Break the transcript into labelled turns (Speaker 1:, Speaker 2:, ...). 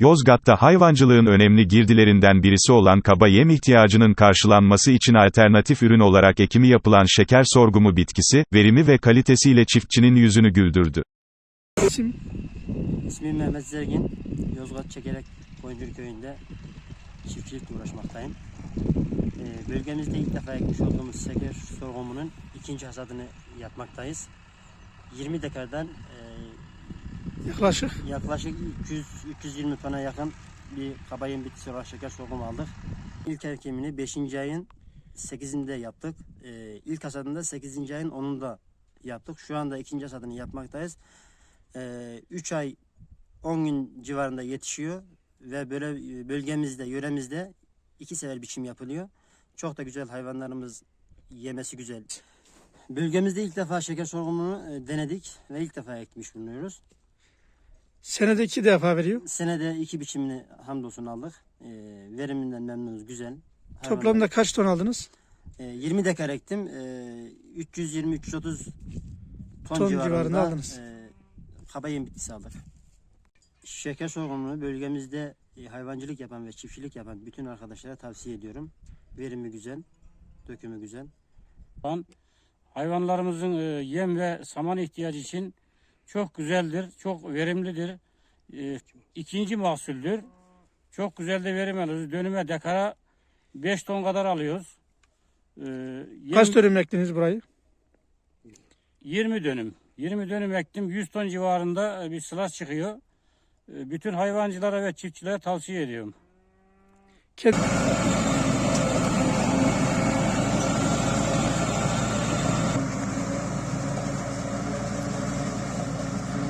Speaker 1: Yozgat'ta hayvancılığın önemli girdilerinden birisi olan kaba yem ihtiyacının karşılanması için alternatif ürün olarak ekimi yapılan şeker sorgumu bitkisi, verimi ve kalitesiyle çiftçinin yüzünü güldürdü.
Speaker 2: İsim
Speaker 3: İsmim Mehmet Zergin. Yozgat Çekerek Koyundur Köyü'nde çiftçilikle uğraşmaktayım. Ee, bölgemizde ilk defa ekmiş olduğumuz şeker sorgumunun ikinci hasadını yapmaktayız. 20 dekardan e,
Speaker 2: yaklaşık
Speaker 3: yaklaşık 300-320 tona yakın bir kabayın bitkisi olarak şeker sorgumu aldık. İlk ekimini 5. ayın 8'inde yaptık. Ee, ilk hasadını da 8. ayın 10'unda yaptık. Şu anda ikinci hasadını yapmaktayız. 3 ay 10 gün civarında yetişiyor ve böyle e, bölgemizde, yöremizde iki sefer biçim yapılıyor. Çok da güzel hayvanlarımız yemesi güzel. Bölgemizde ilk defa şeker sorgumunu e, denedik ve ilk defa ekmiş bulunuyoruz.
Speaker 2: Senede iki defa veriyor.
Speaker 3: Senede iki biçimini hamdolsun aldık. E, veriminden memnunuz, güzel.
Speaker 2: Toplamda kaç ton aldınız?
Speaker 3: E, 20 dekar ektim. E, 320-330 ton,
Speaker 2: Ton
Speaker 3: civarında,
Speaker 2: civarında aldınız.
Speaker 3: E, kaba yem bitkisi aldık. Şeker sorgumunu bölgemizde e, hayvancılık yapan ve çiftçilik yapan bütün arkadaşlara tavsiye ediyorum. Verimi güzel, dökümü güzel.
Speaker 4: Van hayvanlarımızın e, yem ve saman ihtiyacı için çok güzeldir, çok verimlidir. E, ikinci mahsuldür. Çok güzel de verim alıyoruz. Dönüme dekara 5 ton kadar alıyoruz. E, yem-
Speaker 2: Kaç dönüm ektiniz burayı?
Speaker 4: 20 dönüm. 20 dönüm ektim. 100 ton civarında e, bir sılaç çıkıyor. E, Bütün hayvancılara ve çiftçilere tavsiye ediyorum.
Speaker 2: Ked-